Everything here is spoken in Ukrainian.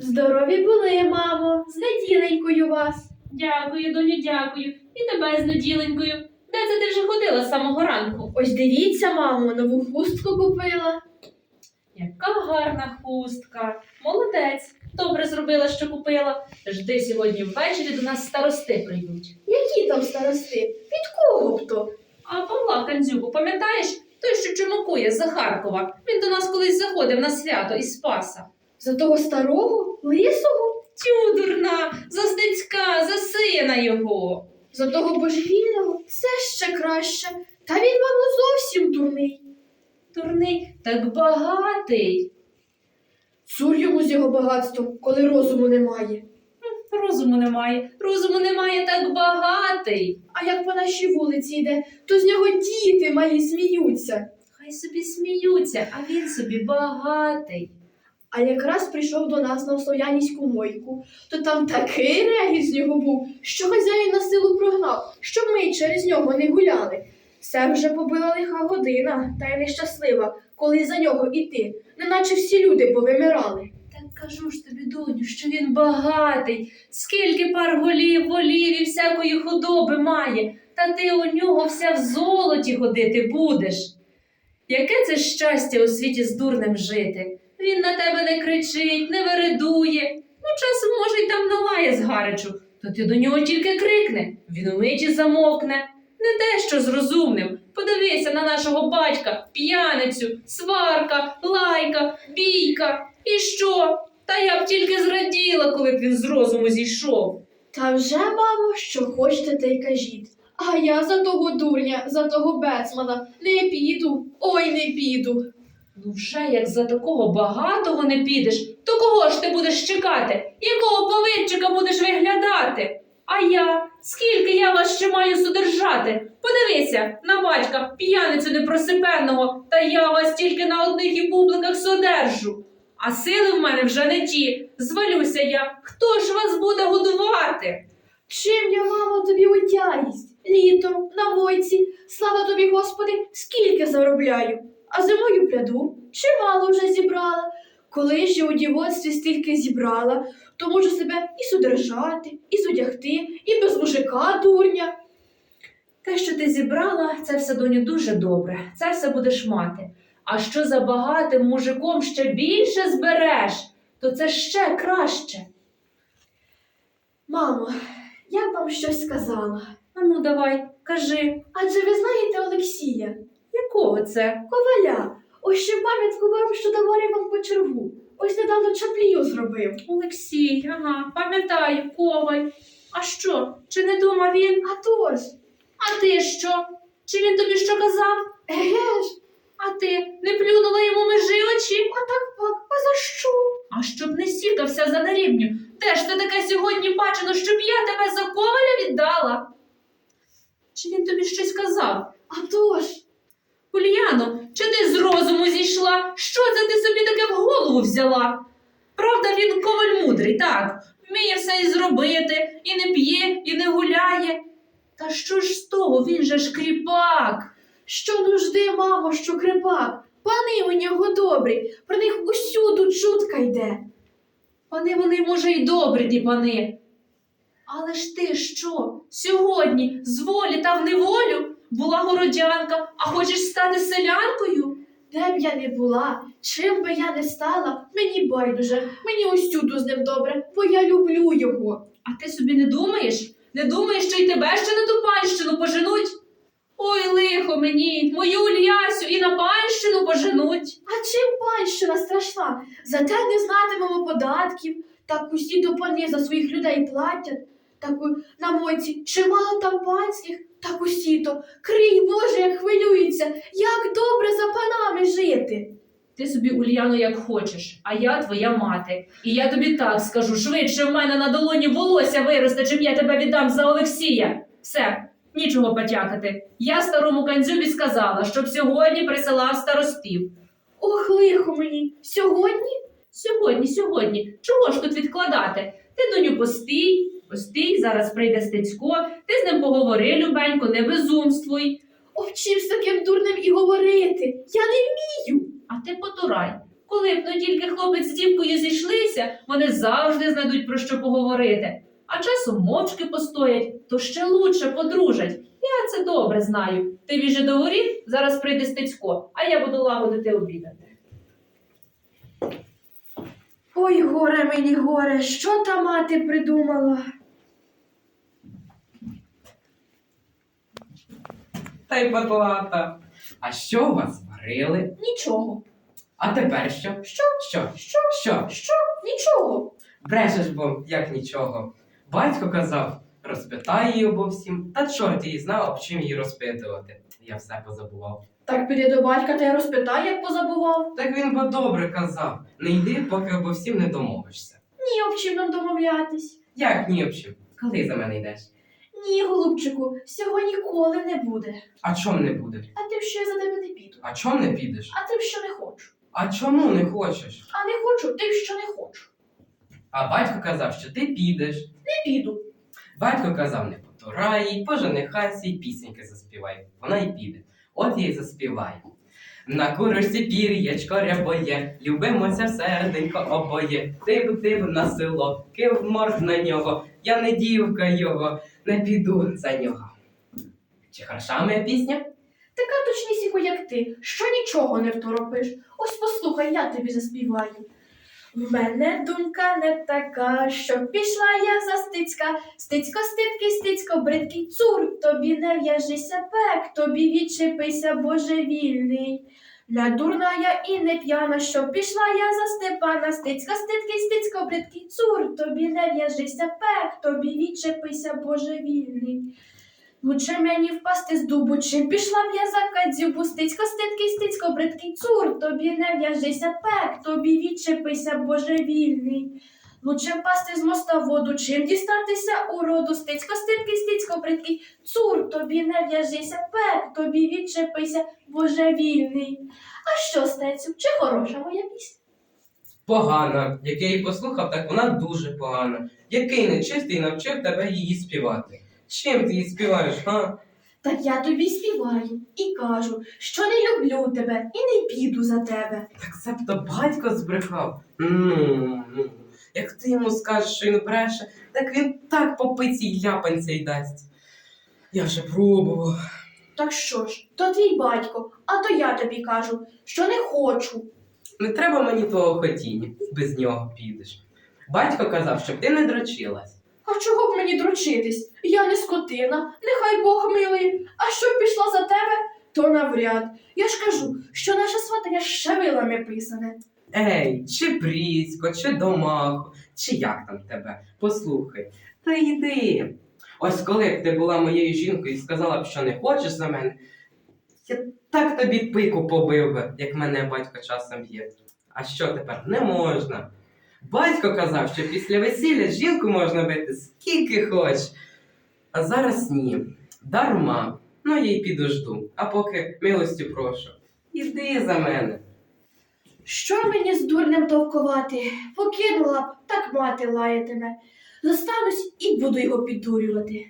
Здорові були, мамо, з неділенькою вас. Дякую, доню, дякую. І тебе з неділенькою. Де це ти вже ходила з самого ранку? Ось дивіться, мамо, нову хустку купила. Яка гарна хустка. Молодець. Добре зробила, що купила. Жди сьогодні ввечері до нас старости прийдуть. Які там старости? Від кого б то? А Павла Кандзюку, пам'ятаєш? Той, що чумакує з Харкова. Він до нас колись заходив на свято із Спаса. За того старого, лисого, Тю, дурна, за Стецька, за сина його. за того божевільного, це ще краще. Та він, мамо, зовсім дурний. Дурний, так багатий. Цур йому з його багатством, коли розуму немає. Розуму немає, розуму немає, так багатий. А як по нашій вулиці йде, то з нього діти малі сміються. Хай собі сміються, а він собі багатий. А якраз прийшов до нас на Слов'янівську мойку, то там такий регіт з нього був, що хазяїн на силу прогнав, щоб ми через нього не гуляли. Це вже побила лиха година, та й нещаслива, коли за нього іти, неначе всі люди повимирали. Так кажу ж тобі, доню, що він багатий. Скільки пар голів, волів і всякої худоби має, та ти у нього вся в золоті ходити будеш. Яке це щастя у світі з дурнем жити? Він на тебе не кричить, не вередує. Ну, часом, може, й там налає з гарячу, то ти до нього тільки крикне, він умиті замовкне. Не те, що з розумним. Подивися на нашого батька, п'яницю, сварка, лайка, бійка. І що? Та я б тільки зраділа, коли б він з розуму зійшов. Та вже, мамо, що хочете, те й кажіть. А я за того дурня, за того бецмана не піду, ой не піду. Ну, вже як за такого багатого не підеш, то кого ж ти будеш чекати? Якого повидчика будеш виглядати? А я? Скільки я вас ще маю судержати? Подивися на батька, п'яницю непросипенного, та я вас тільки на одних і бубликах содержу. А сили в мене вже не ті. Звалюся я. Хто ж вас буде годувати? Чим я, мамо, тобі утягість? Літом, на мойці, слава тобі, Господи, скільки заробляю, а зимою пряду, чимало вже зібрала. Коли я у дівоцтві стільки зібрала, то можу себе і судержати, і зодягти, і без мужика дурня. Те, що ти зібрала, це все доню дуже добре. Це все будеш мати. А що за багатим мужиком ще більше збереш, то це ще краще. Мамо, я б вам щось сказала. А ну давай, кажи, Адже ви знаєте Олексія, якого це? коваля, ось ще пам'ятку вам, що давали вам по чергу. Ось недавно чаплію зробив. Олексій, ага, пам'ятаю, коваль. А що? Чи не дома він? А тож, А ти що? Чи він тобі що казав? еге ж, А ти не плюнула йому межі очі? а так пак, а за що? А щоб не сікався за нарівню, де ж ти таке сьогодні бачено, щоб я тебе за коваля віддала? Чи він тобі щось казав? А тож, Ульяно, чи ти з розуму зійшла? Що це ти собі таке в голову взяла? Правда, він коваль мудрий, так, вміє все і зробити, і не п'є, і не гуляє. Та що ж з того, він же ж кріпак. що нужди, мамо, що крипак? Пани у нього добрі, про них усюду чутка йде. Пани вони, може, й добрі ті пани. Але ж ти що? Сьогодні з волі та в неволю була городянка, а хочеш стати селянкою? Де б я не була, чим би я не стала, мені байдуже, мені усюду з ним добре, бо я люблю його. А ти собі не думаєш? Не думаєш, що й тебе ще на ту панщину поженуть? Ой, лихо мені, мою Ульясю і на панщину поженуть. А чим панщина страшна? Зате не знатимемо податків, так усі до пани за своїх людей платять. Так у- на мойці чимало там панських, так усі то. Крий Боже, як хвилюється, як добре за панами жити. Ти собі, Ульяно, як хочеш, а я твоя мати. І я тобі так скажу: швидше в мене на долоні волосся виросте, чим я тебе віддам за Олексія. Все, нічого потякати. Я старому кандзюбі сказала, щоб сьогодні присилав старостів. Ох, лихо мені, сьогодні? Сьогодні, сьогодні. Чого ж тут відкладати? Ти доню постій, постій, зараз прийде Стецько, ти з ним поговори, любенько, не безумствуй, Ох, чим з таким дурним і говорити? Я не вмію. а ти потурай. Коли б ну тільки хлопець з дівкою зійшлися, вони завжди знайдуть про що поговорити. А часом мовчки постоять, то ще лучше подружать. Я це добре знаю. Ти віже до воріт, зараз прийде Стецько, а я буду лагодити обідати. Ой, горе мені горе, що та мати придумала? Та й батлата. А що у вас варили? Нічого. А тепер що? Що? Що? Що? Що? Що? Нічого. Брешеш бо, як нічого. Батько казав, розпитай її обо всім, та чорт її знав, об чим її розпитувати. Я все позабував. Так піди до батька та й розпитай, як позабував. Так він бо добре казав. Не йди, поки обо всім не домовишся. Ні, об чим нам домовлятись. Як ні об чим? Коли за мене йдеш? Ні, голубчику, всього ніколи не буде. А чом не буде? А тим, що я за тебе не піду. А чом не підеш? А тим, що не хочу. А чому не хочеш? А не хочу, тим, що не хочу. А батько казав, що ти підеш. Не піду. Батько казав, не потурай їй, поженихайся й пісеньки заспівай. Вона й піде. От я й заспіваю. На курочці пір'ячко рябоє, любимося серденько обоє. Тиб тиб на село, кив морг на нього, я не дівка його, не піду за нього. Чи хороша моя пісня? Така точнісіко, як ти, що нічого не второпиш. Ось послухай, я тобі заспіваю. В мене думка не така, що пішла я за стицька, стицько, ститкий, стицько, бридкий, цур, тобі не в'яжися, пек, тобі відчепися, божевільний. Не дурна я і не п'яна, що пішла я за Степана, стицько, ститкий, стицько, бридкий, цур, тобі не в'яжися, пек, тобі відчепися, божевільний. Лучше мені впасти з дубу, чим пішла б я за кадзюбу, стицько, стицько, бридкий цур, тобі не в'яжися, пек, тобі відчепися, божевільний. Лучше впасти з моста воду, чим дістатися у роду, стицько, ститкий, стицько, бридкий цур, тобі не в'яжися, пек, тобі відчепися, божевільний. А що, стецю, чи хороша моя пісня? Погана. Як я її послухав, так вона дуже погана. Який нечистий навчив тебе її співати? Чим ти її співаєш, га? Так я тобі співаю і кажу, що не люблю тебе і не піду за тебе. Так себто батько збрехав. Ну, ну. Як ти йому скажеш, що він бреше, так він так по пиці й ляпанця й дасть. Я вже пробував. Так що ж, то твій батько, а то я тобі кажу, що не хочу. Не треба мені твого хотіння, без нього підеш. Батько казав, щоб ти не дрочилась. А чого б мені дручитись? Я не скотина, нехай Бог милий. А щоб пішла за тебе, то навряд. Я ж кажу, що наше сватання шевилами писане. Ей, чи Прісько, чи Домахо, чи як там тебе? Послухай, та йди. Ось коли б ти була моєю жінкою і сказала б, що не хочеш за мене, я так тобі пику побив би, як мене батько часом б'є. А що тепер? Не можна. Батько казав, що після весілля жінку можна бити скільки хоч. А зараз ні. Дарма. Ну я й підожду. А поки милості прошу. Іди за мене. Що мені з дурнем товкувати? Покинула б, так мати лаятиме. Зостанусь і буду його піддурювати.